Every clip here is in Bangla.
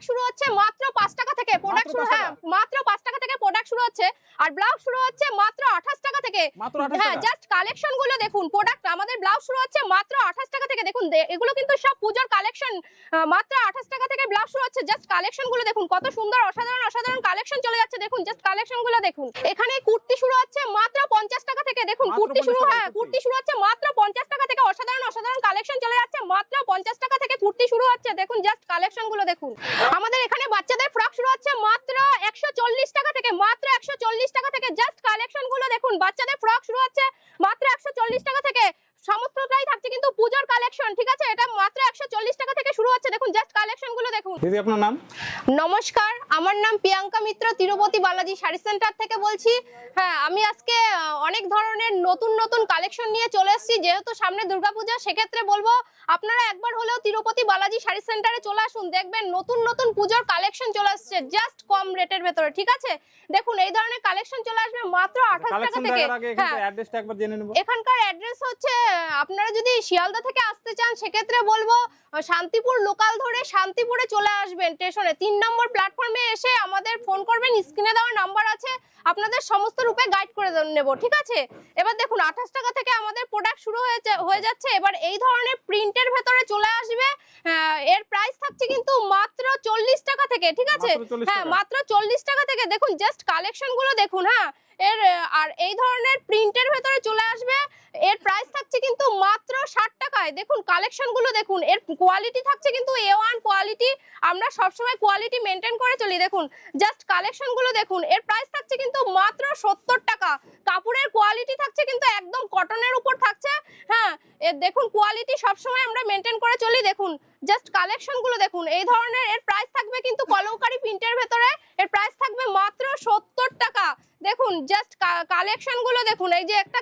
প্রোডাক্ট শুরু হচ্ছে মাত্র পাঁচ টাকা থেকে। প্রোডাক্ট শুরু হ্যাঁ মাত্র পাঁচ টাকা থেকে প্রোডাক্ট শুরু হচ্ছে। আর ব্লাউজ শুরু হচ্ছে মাত্র আঠাশ টাকা থেকে। হ্যাঁ জাস্ট কালেকশনগুলো দেখুন প্রোডাক্ট আমাদের ব্লাউজ শুরু হচ্ছে মাত্র আঠাশ টাকা থেকে। দেখুন এগুলো কিন্তু সব পূজোর কালেকশন মাত্র আঠাশ টাকা থেকে ব্লাউজ শুরু হচ্ছে। জাস্ট কালেকশনগুলো দেখুন কত সুন্দর অসাধারণ অসাধারণ কালেকশন চলে যাচ্ছে। দেখুন জাস্ট কালেকশনগুলো দেখুন। এখানে কুর্তি শুরু হচ্ছে মাত্র পঞ্চাশ টাকা থেকে। দেখুন কুর্তি শুরু হ্যাঁ কুর্তি। কুর্তি শুরু হচ্ছে মাত্র পঞ্চাশ টাকা থেকে অসাধারণ অসাধারণ কালেকশন চলে যাচ্ছে মাত্র পঞ্চাশ টাকা থেকে কুর্তি শুরু হচ্ছে দেখুন জাস্ট কালেকশনগুলো দেখুন। আমাদের এখানে বাচ্চাদের ফ্রক শুরু হচ্ছে মাত্র একশো চল্লিশ টাকা থেকে, মাত্র একশো চল্লিশ টাকা থেকে। জাস্ট কালেকশনগুলো দেখুন, বাচ্চাদের ফ্রক শুরু হচ্ছে মাত্র একশো চল্লিশ টাকা থেকে। সমস্তটাই থাকছে কিন্তু পূজোর কালেকশন ঠিক আছে? এটা মাত্র একশো চল্লিশ টাকা থেকে শুরু হচ্ছে। দেখুন জাস্ট কালেকশনগুলো দিদি আপনার নাম? নমস্কার আমার নাম প্রিয়াঙ্কা মিত্র তিরুপতি বালাজি শাড়ি সেন্টার থেকে বলছি। হ্যাঁ আমি আজকে অনেক ধরনের নতুন নতুন কালেকশন নিয়ে চলে এসেছি যেহেতু সামনে দুর্গাপূজা সেক্ষেত্রে বলব আপনারা একবার হলেও তিরুপতি বালাজি শাড়ি সেন্টারে চলে আসুন দেখবেন নতুন নতুন পুজোর কালেকশন চলে আসছে জাস্ট কম রেটের ভেতরে ঠিক আছে? দেখুন এই ধরনের কালেকশন চলে আসবে মাত্র আঠাশ টাকা থেকে। হ্যাঁ। অ্যাড্রেসটা একবার জেনে নেব। এখানকার অ্যাড্রেস হচ্ছে আপনারা যদি শিয়ালদা থেকে আসতে চান সেক্ষেত্রে বলব শান্তিপুর লোকাল ধরে শান্তিপুরে চলে আসবেন স্টেশনে তিন নম্বর প্ল্যাটফর্মে এসে আমাদের ফোন করবেন স্ক্রিনে দেওয়া নাম্বার আছে। আপনাদের সমস্ত রূপে গাইড করে নেব ঠিক আছে? এবার দেখুন আঠাশ টাকা থেকে আমাদের প্রোডাক্ট শুরু হয়েছে হয়ে যাচ্ছে। এবার এই ধরনের প্রিন্টের ভেতরে চলে আসবে। এর প্রাইস থাকছে কিন্তু মাত্র চল্লিশ টাকা থেকে ঠিক আছে? হ্যাঁ মাত্র চল্লিশ টাকা থেকে। দেখুন জাস্ট কালেকশনগুলো দেখুন হ্যাঁ? এর, আর এই ধরনের প্রিন্টের ভেতরে চলে আসবে। এর প্রাইস থাকছে কিন্তু মাত্র ষাট টাকায়। দেখুন কালেকশনগুলো দেখুন, এর কোয়ালিটি থাকছে কিন্তু এ ওয়ান কোয়ালিটি আমরা সবসময় কোয়ালিটি মেনটেন করে চলি। দেখুন জাস্ট কালেকশনগুলো দেখুন, এর প্রাইস থাকছে কিন্তু মাত্র সত্তর টাকা। কাপড়ের কোয়ালিটি থাকছে কিন্তু একদম কটনের উপর থাকছে। হ্যাঁ এর দেখুন কোয়ালিটি সবসময় আমরা মেনটেন করে চলি। দেখুন জাস্ট কালেকশনগুলো দেখুন, এই ধরনের এর প্রাইস থাকবে কিন্তু কলমকারি প্রিন্টের ভেতরে, এর প্রাইস থাকবে মাত্র সত্তর টাকা। দেখুন জাস্ট কালেকশনগুলো দেখুন, এই যে একটা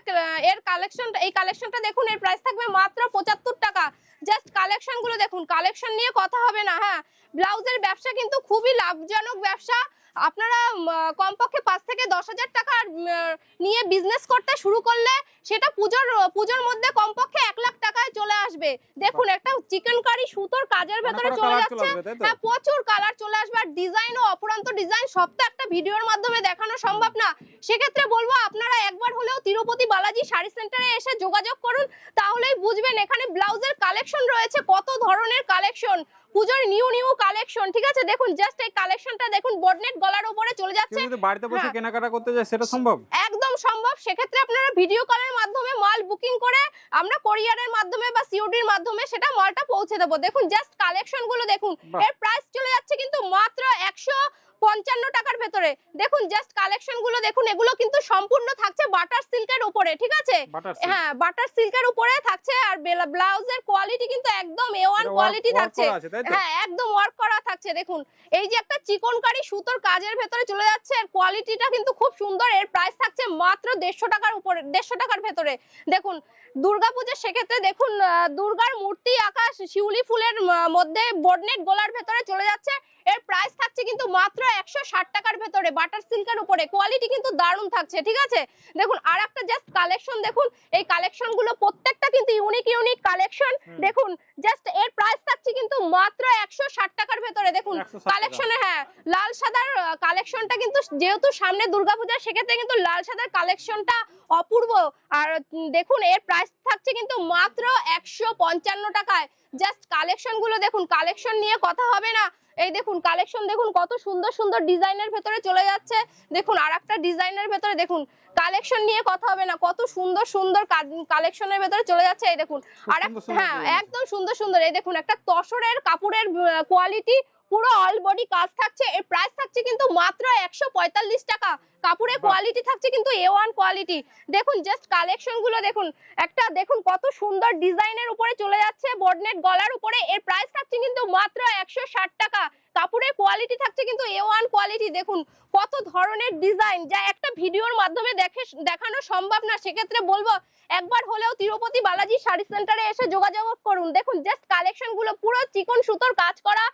এর কালেকশন এই কালেকশনটা দেখুন, এর প্রাইস থাকবে মাত্র পঁচাত্তর টাকা। জাস্ট কালেকশনগুলো দেখুন কালেকশন নিয়ে কথা হবে না হ্যাঁ। ব্লাউজের ব্যবসা কিন্তু খুবই লাভজনক ব্যবসা। আপনারা কমপক্ষে পাঁচ থেকে দশ হাজার আহ, নিয়ে বিজনেস করতে শুরু করলে সেটা পুজোর পুজোর মধ্যে কমপক্ষে এক লাখ টাকায় চলে আসবে। দেখুন একটা চিকেন কারি সুতোর কাজের ভেতরে চলে যাচ্ছে? হ্যাঁ প্রচুর কালার চলে আসবে আর ডিজাইন ও অপরান্ত ডিজাইন সব তো একটা ভিডিওর মাধ্যমে দেখানো সম্ভব না। সেক্ষেত্রে বলব আপনারা একবার হলেও তিরুপতি বালাজি শাড়ি সেন্টারে এসে যোগাযোগ করুন তাহলেই বুঝবেন এখানে ব্লাউজের কালেকশন রয়েছে কত ধরনের কালেকশন পুজোর নিউ নিউ কালেকশন ঠিক আছে? দেখুন জাস্ট এই কালেকশনটা দেখুন বডনেট গলার উপরে চলে যাচ্ছে। যদি বাড়িতে বসে হ্যাঁ। কেনাকাটা করতে যায় সেটা সম্ভব? একদম সম্ভব। সেক্ষেত্রে আপনারা ভিডিও কলের মাধ্যমে মাল বুকিং করে আমরা কোরিয়ারের মাধ্যমে বা সিওডির মাধ্যমে সেটা মালটা পৌঁছে দেবো। দেখুন জাস্ট কালেকশনগুলো দেখুন। এর প্রাইস চলে যাচ্ছে কিন্তু মাত্র একশো পঞ্চান্ন টাকার ভেতরে। দেখুন জাস্ট কালেকশনগুলো দেখুন এগুলো কিন্তু সম্পূর্ণ থাকছে বাটার সিল্কের উপরে ঠিক আছে? হ্যাঁ বাটার সিল্কের উপরে থাকছে আর ব্লাউজের কোয়ালিটি কিন্তু একদম এ ওয়ান কোয়ালিটি থাকছে? হ্যাঁ একদম ওয়ার্ক করা থাকছে দেখুন। এই যে একটা চিকনকারি সুতোর কাজের ভেতরে চলে যাচ্ছে এর কোয়ালিটিটা কিন্তু খুব সুন্দর এর প্রাইস থাকছে মাত্র দেড়শো টাকার উপরে দেড়শো টাকার ভেতরে। দেখুন দুর্গাপূজার সেক্ষেত্রে দেখুন দুর্গার মূর্তি আকাশ শিউলি ফুলের মধ্যে বডনেট গোলার ভেতরে চলে যাচ্ছে এর প্রাইস থাকছে কিন্তু মাত্র একশো ষাট টাকার ভেতরে বাটার সিল্কের উপরে কোয়ালিটি কিন্তু দারুণ থাকছে ঠিক আছে? দেখুন আর একটা জাস্ট কালেকশন দেখুন এই কালেকশনগুলো প্রত্যেকটা কিন্তু ইউনিক ইউনিক কালেকশন দেখুন জাস্ট এর প্রাইস থাকছে কিন্তু মাত্র একশো ষাট টাকার ভেতরে। দেখুন 160 কালেকশনে হ্যাঁ লাল সাদার কালেকশনটা কিন্তু যেহেতু সামনে দুর্গাপূজা সেক্ষেত্রে কিন্তু লাল সাদার কালেকশনটা অপূর্ব। আর দেখুন এর প্রাইস থাকছে কিন্তু মাত্র একশো পঞ্চান্ন টাকায়। জাস্ট কালেকশনগুলো দেখুন কালেকশন নিয়ে কথা হবে না। এই দেখুন কালেকশন দেখুন কত সুন্দর সুন্দর ডিজাইনের ভেতরে চলে যাচ্ছে। দেখুন আর একটা ডিজাইনের ভেতরে দেখুন কালেকশন নিয়ে কথা হবে না। কত সুন্দর সুন্দর কালেকশনের ভেতরে চলে যাচ্ছে এই দেখুন। আর হ্যাঁ একদম সুন্দর সুন্দর এই দেখুন একটা তসরের কাপড়ের কোয়ালিটি পুরো অল বডি কাজ থাকছে। এর প্রাইস থাকছে কিন্তু মাত্র একশো পঁয়তাল্লিশ টাকা। কাপড়ের কোয়ালিটি থাকছে কিন্তু এ ওয়ান কোয়ালিটি দেখুন জাস্ট কালেকশনগুলো দেখুন। একটা দেখুন কত সুন্দর ডিজাইনের উপরে চলে যাচ্ছে। বডনেট গলার উপরে। এর প্রাইস থাকছে কিন্তু মাত্র একশো ষাট টাকা। কাপড়ের কোয়ালিটি থাকছে কিন্তু এ ওয়ান কোয়ালিটি দেখুন কত ধরনের ডিজাইন যা একটা ভিডিওর মাধ্যমে দেখে দেখানো সম্ভব না। সেক্ষেত্রে বলব একবার হলেও তিরুপতি বালাজি শাড়ি সেন্টারে এসে যোগাযোগ করুন। দেখুন জাস্ট কালেকশনগুলো পুরো চিকন সুতোর কাজ করা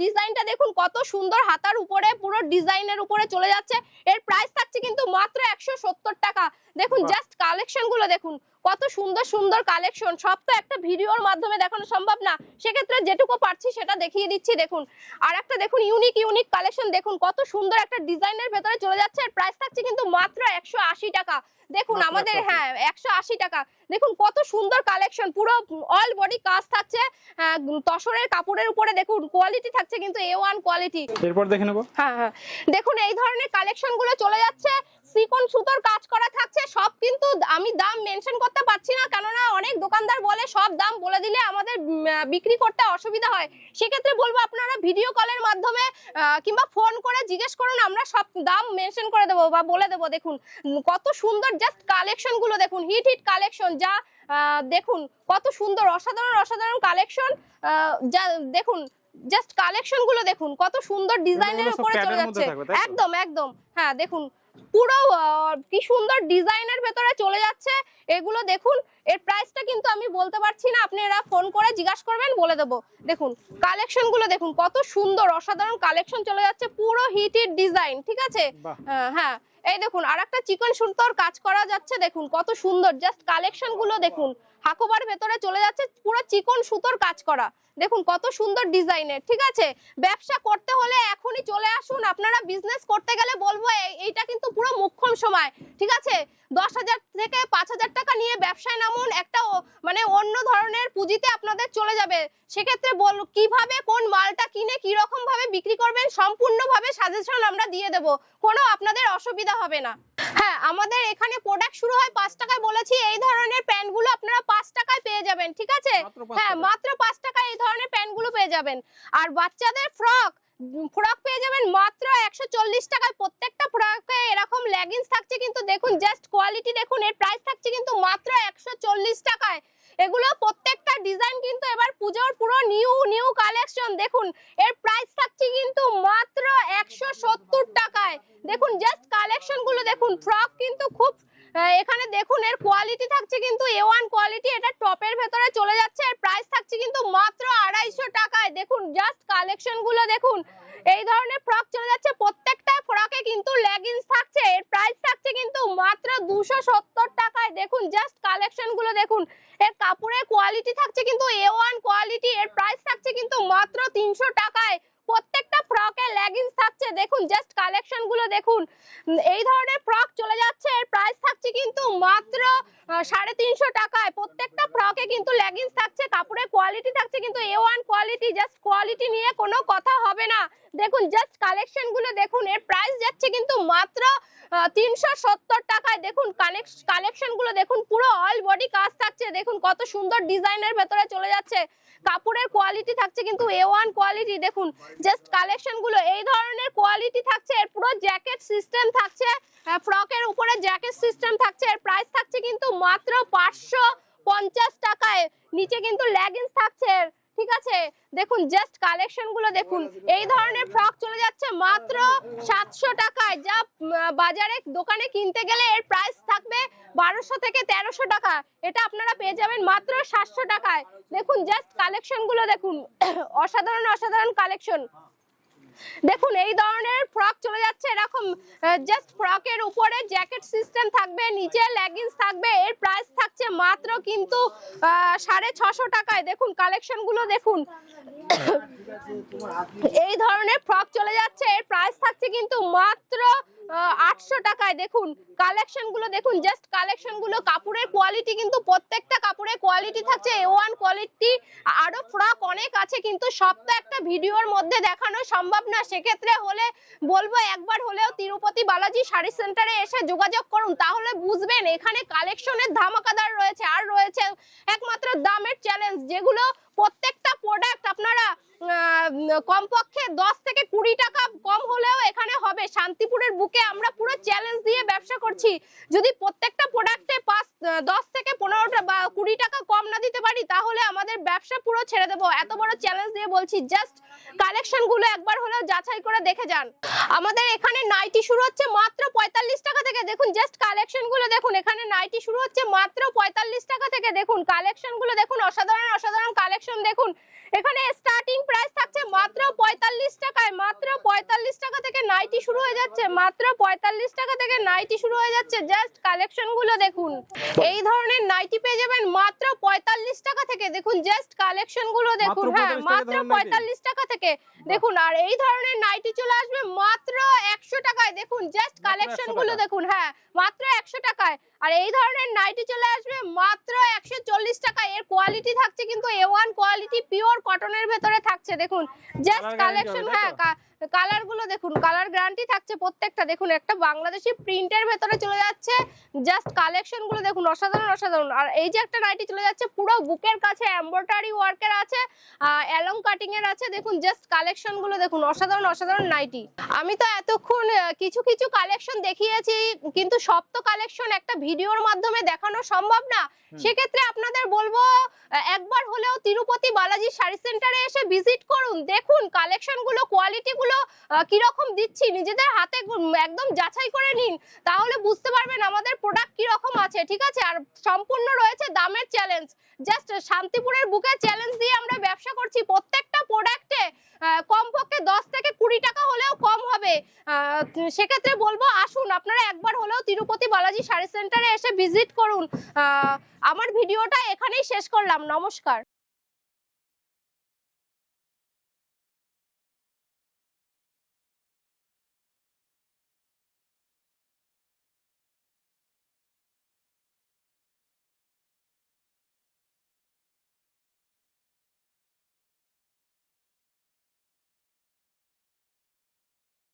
ডিজাইনটা দেখুন কত সুন্দর হাতার উপরে পুরো ডিজাইনের উপরে চলে যাচ্ছে। এর প্রাইস থাকছে কিন্তু মাত্র একশো সত্তর টাকা। দেখুন জাস্ট কালেকশনগুলো দেখুন কত সুন্দর সুন্দর কালেকশন সব তো একটা ভিডিওর মাধ্যমে দেখানো সম্ভব না। সেক্ষেত্রে যেটুকু পারছি সেটা দেখিয়ে দিচ্ছি দেখুন। আর একটা দেখুন ইউনিক ইউনিক কালেকশন দেখুন কত সুন্দর একটা ডিজাইনের ভেতরে চলে যাচ্ছে। আর প্রাইস থাকছে কিন্তু মাত্র একশো আশি টাকা। দেখুন আমাদের হ্যাঁ একশো আশি টাকা। দেখুন কত সুন্দর কালেকশন পুরো অল বডি কাজ থাকছে। আহ, তসরের কাপড়ের উপরে দেখুন কোয়ালিটি থাকছে কিন্তু এ ওয়ান কোয়ালিটি এরপর দেখে নেব। হ্যাঁ হ্যাঁ। দেখুন এই ধরনের কালেকশনগুলো চলে যাচ্ছে। সিকন সুতোর কাজ করা থাকছে সব কিন্তু আমি দাম মেনশন করতে পারছি না কেননা অনেক দোকানদার বলে সব দাম বলে দিলে আমাদের বিক্রি করতে অসুবিধা হয়। সেক্ষেত্রে বলব আপনারা ভিডিও কলের মাধ্যমে কিংবা ফোন করে জিজ্ঞেস করুন আমরা সব দাম মেনশন করে দেবো বা বলে দেবো দেখুন। কত সুন্দর জাস্ট কালেকশনগুলো দেখুন হিট হিট কালেকশন যা দেখুন কত সুন্দর অসাধারণ অসাধারণ কালেকশন যা দেখুন জাস্ট কালেকশনগুলো দেখুন কত সুন্দর ডিজাইনের উপরে চলে যাচ্ছে? একদম একদম। হ্যাঁ দেখুন পুরো কি সুন্দর ডিজাইনের ভেতরে চলে যাচ্ছে। এগুলো দেখুন এর প্রাইসটা কিন্তু আমি বলতে পারছি না আপনি এরা ফোন করে জিজ্ঞাসা করবেন বলে দেব। দেখুন কালেকশনগুলো দেখুন কত সুন্দর অসাধারণ কালেকশন চলে যাচ্ছে পুরো হিটের ডিজাইন ঠিক আছে? হ্যাঁ। এই দেখুন আর একটা চিকন সুতোর কাজ করা যাচ্ছে, দেখুন, কত সুন্দর। জাস্ট কালেকশনগুলো দেখুন, হাকোবার ভেতরে চলে যাচ্ছে, পুরো চিকন সুতোর কাজ করা। দেখুন, কত সুন্দর ডিজাইনের, ঠিক আছে? ব্যবসা করতে হলে এখনই চলে আসুন, আপনারা বিজনেস করতে গেলে বলব, এই- এইটা কিন্তু পুরো মুখ্যম সময়, ঠিক আছে? দশ হাজার থেকে পাঁচ হাজার টাকা নিয়ে ব্যবসায় নামুন, একটা মানে অন্য ধরনের পুঁজিতে আপনাদের চলে যাবে। সেক্ষেত্রে বল, কীভাবে কোন মালটা কিনে কি রকম ভাবে বিক্রি করবেন সম্পূর্ণভাবে সাজেশন আমরা দিয়ে দেব। কোনো আপনাদের অসুবিধা হবে না। হ্যাঁ আমাদের এখানে প্রোডাক্ট শুরু হয় পাঁচ টাকায় বলেছি এই ধরনের প্যান্টগুলো আপনারা পাঁচ টাকায় পেয়ে যাবেন ঠিক আছে? হ্যাঁ মাত্র পাঁচ টাকায় এই ধরনের প্যান্টগুলো পেয়ে যাবেন। আর বাচ্চাদের ফ্রক ফ্রক পেয়ে যাবেন মাত্র একশো চল্লিশ টাকায়। প্রত্যেকটা ফ্রকে এরকম লেগিংস থাকছে কিন্তু দেখুন জাস্ট কোয়ালিটি দেখুন এর প্রাইস থাকছে কিন্তু মাত্র একশো চল্লিশ টাকায়। এগুলো প্রত্যেকটা ডিজাইন কিন্তু এবার পুজোর পুরো নিউ নিউ কালেকশন দেখুন, এর প্রাইস থাকছে কিন্তু মাত্র একশো সত্তর টাকায়। দেখুন জাস্ট কালেকশনগুলো দেখুন ফ্রক কিন্তু খুব এখানে দেখুন, এর কোয়ালিটি থাকছে কিন্তু এ ওয়ান কোয়ালিটি এটা টপের ভেতরে চলে যাচ্ছে। এর প্রাইস থাকছে কিন্তু মাত্র আড়াইশো টাকায়, দেখুন জাস্ট কালেকশনগুলো দেখুন। এই ধরনের ফ্রক চলে যাচ্ছে, প্রত্যেকটা ফ্রকে কিন্তু লেগিংস থাকছে, এর প্রাইস থাকছে কিন্তু মাত্র দুশো সত্তর টাকায়। দেখুন জাস্ট কালেকশনগুলো দেখুন। এর কাপড়ের কোয়ালিটি থাকছে কিন্তু এ ওয়ান কোয়ালিটি এর প্রাইস থাকছে কিন্তু মাত্র তিনশো টাকায়। প্রত্যেকটা ফ্রকে লেগিংস থাকছে, দেখুন জাস্ট কালেকশনগুলো দেখুন। এই ধরনের ফ্রক চলে যাচ্ছে, এর প্রাইস থাকছে কিন্তু মাত্র সাড়ে তিনশো টাকায়। প্রত্যেকটা ফ্রকে কিন্তু লেগিংস থাকছে কাপড়ের কোয়ালিটি থাকছে, কিন্তু A one quality just quality নিয়ে কোনো কথা হবে না। দেখুন জাস্ট কালেকশনগুলো দেখুন, এর প্রাইস যাচ্ছে কিন্তু মাত্র তিনশো সত্তর টাকায়। দেখুন কালেকশনগুলো দেখুন, পুরো অল বডি কাজ থাকছে। দেখুন, কত সুন্দর ডিজাইনের ভেতরে চলে যাচ্ছে। কাপড়ের কোয়ালিটি থাকছে কিন্তু এ ওয়ান কোয়ালিটি দেখুন জাস্ট কালেকশনগুলো, এই ধরনের কোয়ালিটি থাকছে। এর পুরো জ্যাকেট সিস্টেম থাকছে ফ্রকের উপরে জ্যাকেট সিস্টেম থাকছে। এর প্রাইস থাকছে কিন্তু মাত্র পাঁচশো পঞ্চাশ টাকায়। নিচে কিন্তু লেগিংস থাকছে। ঠিক আছে? দেখুন জাস্ট কালেকশনগুলো দেখুন। এই ধরনের ফ্রক চলে যাচ্ছে মাত্র সাতশো টাকায়। যা বাজারে দোকানে কিনতে গেলে এর প্রাইস থাকবে বারোশো থেকে তেরোশো টাকা। এটা আপনারা পেয়ে যাবেন মাত্র সাতশো টাকায়। দেখুন জাস্ট কালেকশনগুলো দেখুন। অসাধারণ অসাধারণ কালেকশন দেখুন, এই ধরনের ফ্রক চলে যাচ্ছে। এরকম জাস্ট ফ্রকের উপরে জ্যাকেট সিস্টেম থাকবে, নিচে লেগিংস থাকবে, এর প্রাইস থাকছে মাত্র কিন্তু সাড়ে ছশো টাকায়। দেখুন কালেকশনগুলো দেখুন। এই ধরনের ফ্রক চলে যাচ্ছে। এর প্রাইস থাকছে কিন্তু মাত্র আটশো টাকায়। দেখুন কালেকশনগুলো দেখুন জাস্ট কালেকশনগুলো, কাপড়ের কোয়ালিটি কিন্তু প্রত্যেকটা কাপড়ের কোয়ালিটি থাকছে এ ওয়ান কোয়ালিটি আরও ফ্রক অনেক আছে, কিন্তু সব তো একটা ভিডিওর মধ্যে দেখানো সম্ভব না। সেক্ষেত্রে হলে, বলব একবার হলেও তিরুপতি বালাজি শাড়ি সেন্টারে এসে যোগাযোগ করুন। তাহলে বুঝবেন, এখানে কালেকশনের ধামাকাদার রয়েছে, আর রয়েছে একমাত্র দামের চ্যালেঞ্জ যেগুলো প্রত্যেকটা প্রোডাক্ট আপনারা কমপক্ষে দশ থেকে কুড়ি টাকা কম হলেও এখানে হবে। শান্তিপুরের বুকে আমরা পুরো চ্যালেঞ্জ দিয়ে ব্যবসা করছি। যদি প্রত্যেকটা প্রোডাক্টে পাঁচ দশ থেকে পনেরোটা বা কুড়ি টাকা কম না দিতে পারি, তাহলে আমাদের ব্যবসা পুরো ছেড়ে দেবো। এত বড় চ্যালেঞ্জ দিয়ে বলছি জাস্ট কালেকশনগুলো একবার হলেও যাচাই করে দেখে যান। আমাদের এখানে নাইটি শুরু হচ্ছে মাত্র পঁয়তাল্লিশ টাকা থেকে। দেখুন জাস্ট কালেকশনগুলো দেখুন, এখানে নাইটি শুরু হচ্ছে মাত্র পঁয়তাল্লিশ টাকা থেকে। দেখুন কালেকশনগুলো দেখুন, অসাধারণ অসাধারণ কালেকশন দেখুন। এখানে স্টার্টিং প্রাইস থাকছে মাত্র পঁয়তাল্লিশ টাকায়। মাত্র পঁয়তাল্লিশ টাকা থেকে নাইটি শুরু হয়ে যাচ্ছে, মাত্র থেকে নাইটি শুরু হয়ে যাচ্ছে জাস্ট কালেকশনগুলো দেখুন। এই ধরনের নাইটি পেয়ে যাবেন মাত্র পঁয়তাল্লিশ টাকা থেকে। দেখুন জাস্ট কালেকশনগুলো দেখুন হ্যাঁ মাত্র পঁয়তাল্লিশ টাকা থেকে। দেখুন আর এই ধরনের নাইটি চলে আসবে মাত্র একশো টাকায়। দেখুন জাস্ট কালেকশনগুলো দেখুন হ্যাঁ মাত্র একশো টাকায়। আর এই ধরনের নাইটি চলে আসবে মাত্র একশো চল্লিশ টাকায় এর কোয়ালিটি থাকছে কিন্তু এ ওয়ান কোয়ালিটি পিওর কটনের ভেতরে থাকছে। দেখুন জাস্ট কালেকশন হ্যাঁ কালারগুলো দেখুন কালার গ্যারান্টি থাকছে প্রত্যেকটা। দেখুন একটা বাংলাদেশি প্রিন্টের ভেতরে চলে যাচ্ছে। জাস্ট কালেকশনগুলো দেখুন অসাধারণ অসাধারণ। আর এই যে একটা নাইটি চলে যাচ্ছে পুরো বুকের কাছে এমব্রয়ডারি ওয়ার্কের আছে। কাটিং এর আছে দেখুন জাস্ট কালেকশনগুলো দেখুন অসাধারণ অসাধারণ নাইটি। আমি তো এতক্ষণ কিছু কিছু কালেকশন দেখিয়েছি কিন্তু সব তো কালেকশন একটা ভিডিওর মাধ্যমে দেখানো সম্ভব না। সেক্ষেত্রে আপনাদের বলব একবার হলেও তিরুপতি বালাজি শাড়ি সেন্টারে এসে ভিজিট করুন। দেখুন কালেকশনগুলো কোয়ালিটি গুলো কীরকম দিচ্ছি নিজেদের হাতে একদম যাচাই করে নিন। তাহলে বুঝতে পারবেন আমাদের প্রোডাক্ট কীরকম আছে ঠিক আছে? আর সম্পূর্ণ রয়েছে দামের চ্যালেঞ্জ জাস্ট শান্তিপুরের বুকে চ্যালেঞ্জ দিয়ে আমরা ব্যবসা করছি প্রত্যেকটা প্রোডাক্টে কমপক্ষে দশ থেকে কুড়ি টাকা হলেও কম হবে। সেক্ষেত্রে বলব, আসুন, আপনারা একবার হলেও তিরুপতি বালাজি শাড়ি সেন্টারে এসে ভিজিট করুন। আমার ভিডিওটা এখানেই শেষ করলাম। নমস্কার।